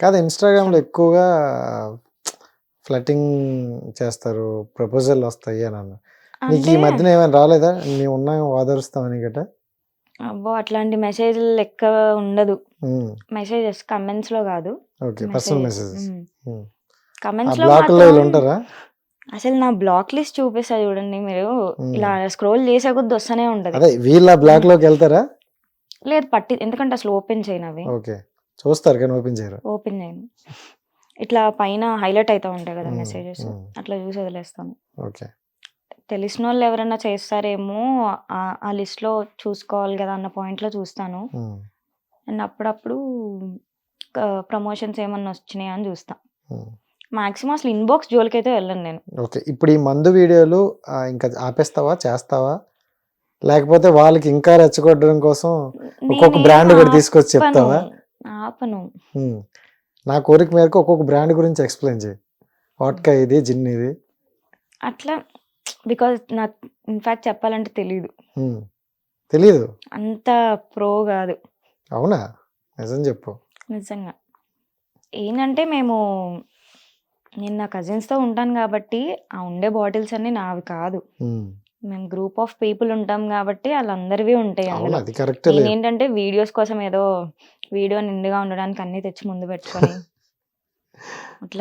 కాదు ఇన్స్టాగ్రామ్లో ఎక్కువగా ఫ్లటింగ్ చేస్తారు ప్రపోజల్ వస్తాయి అని అన్న నీకు ఈ మధ్యన ఏమైనా రాలేదా? మేము ఉన్నాం ఓదరుస్తామని గట అబ్బో అట్లాంటి మెసేజ్లు లెక్క ఉండదు. మెసేజెస్ కమెంట్స్లో కాదు. ఓకే పర్సనల్ మెసేజెస్ కమెంట్స్లో బ్లాక్లో ఉంటారా? అసలు నా బ్లాక్ లిస్ట్ చూపిస్తా చూడండి మీరు. ఇలా స్క్రోల్ చేసే కొద్ది వస్తూనే ఉంటది. అదే వీళ్ళ బ్లాక్లోకి వెళ్తారా? లేదు పట్టి ఎందుకంటే అసలు ఓపెన్ చేయను అవి ఓకే. చూస్తారు కానీ ఓపెన్ చేయరు. ఓపెన్ చేయను. ఇట్లా పైన హైలైట్ అవుతా ఉంటాయి కదా మెసేజెస్. అట్లా చూసి వదిలేస్తాను. ఓకే. తెలిసిన వాళ్ళు ఎవరైనా చేస్తారేమో ఆ- ఆ లిస్ట్లో చూసుకోవాలి కదా అన్న పాయింట్లో చూస్తాను. అండ్ అప్పుడప్పుడు ప్రమోషన్స్ ఏమన్నా వచ్చినాయా అని చూస్తా. ఉమ్. మాక్సిమం అసలు ఇన్బాక్స్ జోలికైతే వెళ్ళను నేను. ఓకే. ఇప్పుడు ఈ మందు వీడియోలు ఇంకా ఆపేస్తావా చేస్తావా? లేకపోతే వాళ్ళకి ఇంకా రెచ్చగొట్టడం కోసం ఒక్కొక్క బ్రాండ్ కూడా తీసుకొచ్చి. చెప్తావా? ఆపను. నా కోరిక మేరకు ఒక్కొక్క బ్రాండ్ గురించి ఎక్స్ప్లెయిన్ చేయి. వాట్కా ఇది జిన్ ఇది? అట్లా బికాజ్ నాకు ఇన్ఫాక్ట్ చెప్పాలంటే తెలియదు. తెలీదు? అంత ప్రో కాదు. అవునా? నిజం చెప్పు. నిజంగా. ఏంటంటే మేము నేను నా కజిన్స్తో ఉంటాను కాబట్టి ఆ ఉండే బాటిల్స్ అన్ని నావి కాదు. మేము గ్రూప్ ఆఫ్ పీపుల్ ఉంటాం కాబట్టి వాళ్ళందరివి ఉంటాయి నేనేంటంటే వీడియోస్ కోసం ఏదో వీడియో నిండుగా ఉండడానికి అన్ని తెచ్చి ముందు పెట్టుకొని.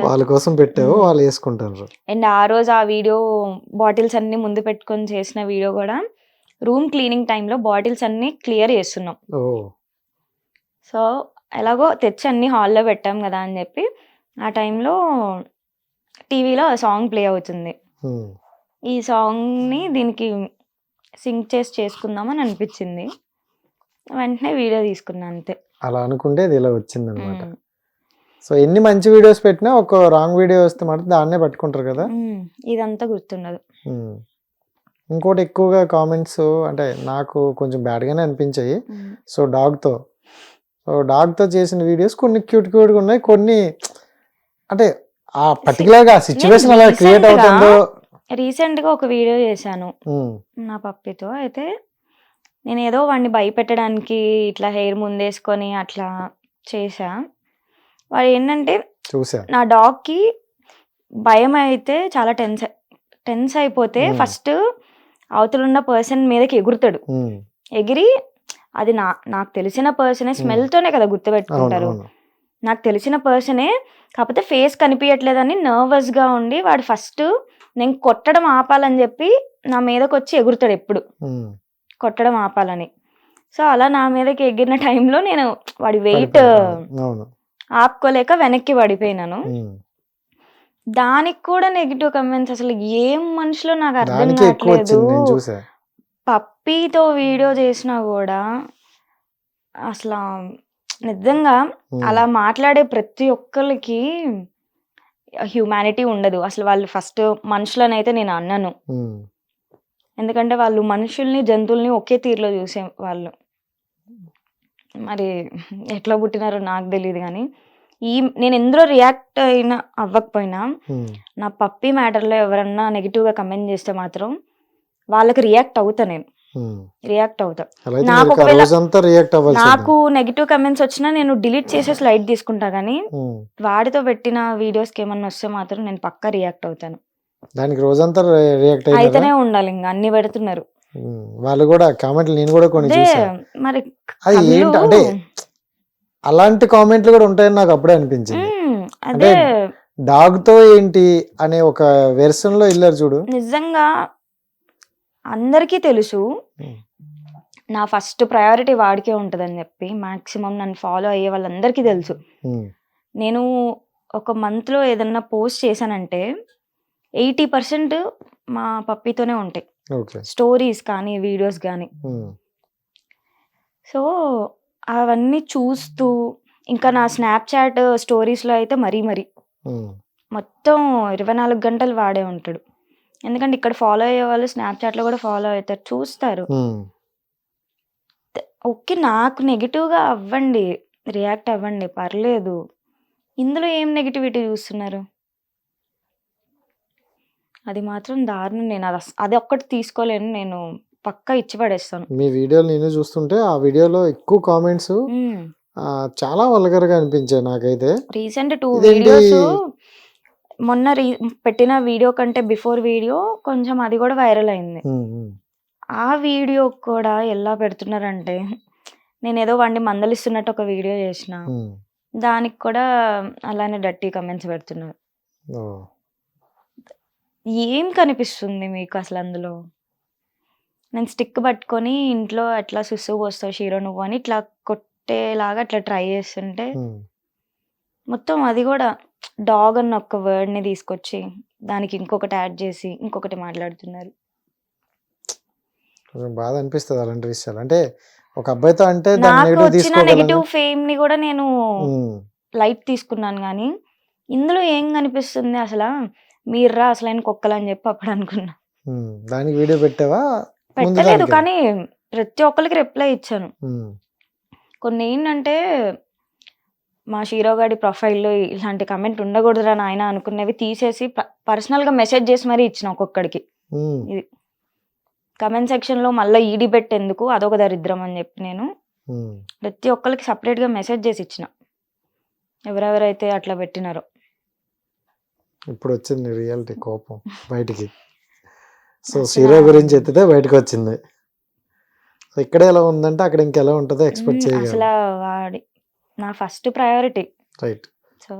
వాళ్ళ కోసం పెట్టావు. వాళ్ళు వేసుకుంటారు అండ్ ఆ రోజు ఆ వీడియో బాటిల్స్ అన్ని ముందు పెట్టుకొని చేసిన వీడియో కూడా రూమ్ క్లీనింగ్ టైంలో బాటిల్స్ అన్ని క్లియర్ చేస్తున్నాం. సో ఎలాగో తెచ్చి అన్ని హాల్లో పెట్టాం కదా అని చెప్పి ఆ టైంలో టీవీలో సాంగ్ ప్లే అవుతుంది. ఈ సాంగ్ని దీనికి సింక్ చేసి చేసుకుందామని అనిపించింది. వెంటనే వీడియో తీసుకున్నా అంతే. అలా అనుకుంటే ఇది ఇలా వచ్చింది అనమాట. సో ఎన్ని మంచి వీడియోస్ పెట్టినా ఒక రాంగ్ వీడియో వస్తే మాత్రం దాన్నే పట్టుకుంటారు కదా. ఇదంతా గుర్తుండదు ఉమ్. ఇంకోటి ఎక్కువగా కామెంట్స్ అంటే నాకు కొంచెం బ్యాడ్గానే అనిపించాయి. సో డాగ్తో సో డాగ్తో చేసిన వీడియోస్ కొన్ని క్యూట్ క్యూట్గా ఉన్నాయి కొన్ని అంటే ఆ పర్టికులర్గా ఆ సిచ్యువేషన్ అలా క్రియేట్ అవుతుందో రీసెంట్గా ఒక వీడియో చేశాను నా పప్పితో అయితే నేను ఏదో వాడిని భయపెట్టడానికి ఇట్లా హెయిర్ ముందేసుకొని అట్లా చేసా వాడు ఏంటంటే చూసా నా డాగ్కి భయం అయితే చాలా టెన్స్ టెన్స్ అయిపోతే. ఫస్ట్ అవతలున్న పర్సన్ మీదకి ఎగురుతాడు. ఎగిరి అది నా నాకు తెలిసిన పర్సనే స్మెల్తోనే కదా గుర్తుపెట్టుకుంటారు. నాకు తెలిసిన పర్సనే కాకపోతే ఫేస్ కనిపించట్లేదని నర్వస్గా ఉండి వాడు ఫస్ట్ నేను కొట్టడం ఆపాలని చెప్పి నా మీదకి వచ్చి ఎగురుతాడు ఎప్పుడు. కొట్టడం ఆపాలని. సో అలా నా మీదకి ఎగిరిన టైంలో నేను వాడి వెయిట్ ఆపుకోలేక వెనక్కి పడిపోయినాను. దానికి కూడా నెగిటివ్ కమెంట్స్ అసలు ఏం మనుషులో నాకు అర్థం కావట్లేదు. పప్పీతో వీడియో చేసినా కూడా అసలు నిజంగా అలా మాట్లాడే ప్రతి ఒక్కరికి హ్యూమానిటీ ఉండదు. అసలు వాళ్ళు ఫస్ట్ మనుషులని అయితే నేను అన్నను. ఎందుకంటే వాళ్ళు మనుషుల్ని జంతువుల్ని ఒకే తీరులో చూసే వాళ్ళు మరి ఎట్లా పుట్టినారో నాకు తెలియదు కానీ ఈ నేను ఎందులో రియాక్ట్ అయినా అవ్వకపోయినా. నా పప్పీ మ్యాటర్లో ఎవరన్నా నెగిటివ్గా కమెంట్ చేస్తే మాత్రం వాళ్ళకి రియాక్ట్ అవుతా నేను. రియాక్ట్ అవుతా. నాకు నాకు నెగిటివ్ కమెంట్స్ వచ్చినా నేను డిలీట్ చేసేసి లైట్ తీసుకుంటా కానీ వాడితో పెట్టిన వీడియోస్కి ఏమన్నా వస్తే మాత్రం నేను పక్కా రియాక్ట్ అవుతాను. దానికి రోజంతా రియాక్ట్ అయితేనే ఉండాలి ఇంకా అన్ని పెడుతున్నారు. వాళ్ళు కూడా కామెంట్లు నేను కూడా కొన్ని మరి అది ఏంటి అంటే అలాంటి కామెంట్లు కూడా ఉంటాయని నాకు అప్పుడే అనిపించింది. అదే. డాగ్తో ఏంటి అనే ఒక వెర్షన్లో వెళ్ళారు చూడు. నిజంగా అందరికీ తెలుసు. నా ఫస్ట్ ప్రయారిటీ వాడికే ఉంటుందని చెప్పి మాక్సిమం నన్ను ఫాలో అయ్యే వాళ్ళందరికీ తెలుసు. నేను ఒక మంత్లో ఏదన్నా పోస్ట్ చేశానంటే ఎయిటీ పర్సెంట్ మా పప్పీతోనే ఉంటాయి. స్టోరీస్ కానీ వీడియోస్ కానీ. సో అవన్నీ చూస్తూ ఇంకా నా స్నాప్చాట్ స్టోరీస్లో అయితే మరీ మరీ. మొత్తం ఇరవై నాలుగు గంటలు వాడే ఉంటాడు. ఎందుకంటే ఇక్కడ ఫాలో అయ్యే వాళ్ళు స్నాప్చాట్లో కూడా ఫాలో అవుతారు చూస్తారు. ఓకే నాకు నెగిటివ్గా అవ్వండి రియాక్ట్ అవ్వండి పర్లేదు. ఇందులో ఏం నెగిటివిటీ చూస్తున్నారు? అది మాత్రం దారుణం. నేను అది అస్- అది ఒక్కటి తీసుకోలేను. నేను పక్కా ఇచ్చి పడేస్తాను. మీ వీడియోలు నేను చూస్తుంటే ఆ వీడియోలో ఎక్కువ కామెంట్స్ చాలా వల్గర్గా అనిపించాయి నాకైతే. రీసెంట్ టూ ఇదేంటి? వీడియోస్ మొన్న రీ పెట్టిన వీడియో కంటే బిఫోర్ వీడియో కొంచెం అది కూడా వైరల్ అయింది. ఉమ్, ఉమ్, ఆ వీడియో కూడా ఎలా పెడుతున్నారంటే నేను ఏదో వాడిని మందలిస్తున్నట్టు ఒక వీడియో చేసిన. ఉమ్. దానికి కూడా అలానే డట్టి కమెంట్స్ పెడుతున్నారు. ఓ, ఏం కనిపిస్తుంది మీకు అసలు అందులో? నేను స్టిక్ పట్టుకొని ఇంట్లో అట్లా సుస్సు పోస్తావు షీరో నువ్వు అని ఇట్లా కొట్టేలాగా అట్లా ట్రై చేస్తుంటే. మొత్తం అది కూడా డాగ్ అన్న ఒక word ని తీసుకొచ్చి దానికి ఇంకొకటి యాడ్ చేసి ఇంకొకటి మాట్లాడుతున్నారు. కొంచెం బాధ అనిపిస్తుంది అలాంటి విషయాలు. అంటే ఒక అబ్బాయితో అంటే నాకు నెగిటివ్ వచ్చిన నెగిటివ్ ఫేమ్ని కూడా నేను లైట్ తీసుకున్నాను కానీ ఇందులో ఏం కనిపిస్తుంది అసలు? మీర్రా అసలైన కుక్కలు అని చెప్పి అప్పుడు అనుకున్నా. దానికి వీడియో పెట్టావా? పెట్టలేదు? కానీ ప్రతి ఒక్కరికి రిప్లై ఇచ్చాను. కొన్ని ఏంటంటే మా షీరోగాడి ప్రొఫైల్లో ఇలాంటి కమెంట్ ఉండకూడదురా నాయన అనుకునేవి తీసేసి ప- personal గా మెసేజ్ చేసి మరీ ఇచ్చిన ఒక్కొక్కడికి. ఉమ్, కమెంట్ సెక్షన్లో మళ్ళీ ఈ డిబెట్ ఎందుకు అదొక దరిద్రం అని చెప్పి నేను. ప్రతి ఒక్కరికి సపరేట్గా మెసేజ్ చేసి ఇచ్చిన. ఎవరెవరైతే అట్లా పెట్టినారో. ఇప్పుడు వచ్చింది రియాలిటీ కోపం బయటికి. సో సీరో గురించి ఎత్తితే బయటకు వచ్చింది సో ఇక్కడ ఎలా ఉందంటే అక్కడ ఇంకెలా ఉంటుందో ఎక్స్పెక్ట్ చేయాలి నా ఫస్ట్ ప్రయారిటీ. రైట్. సో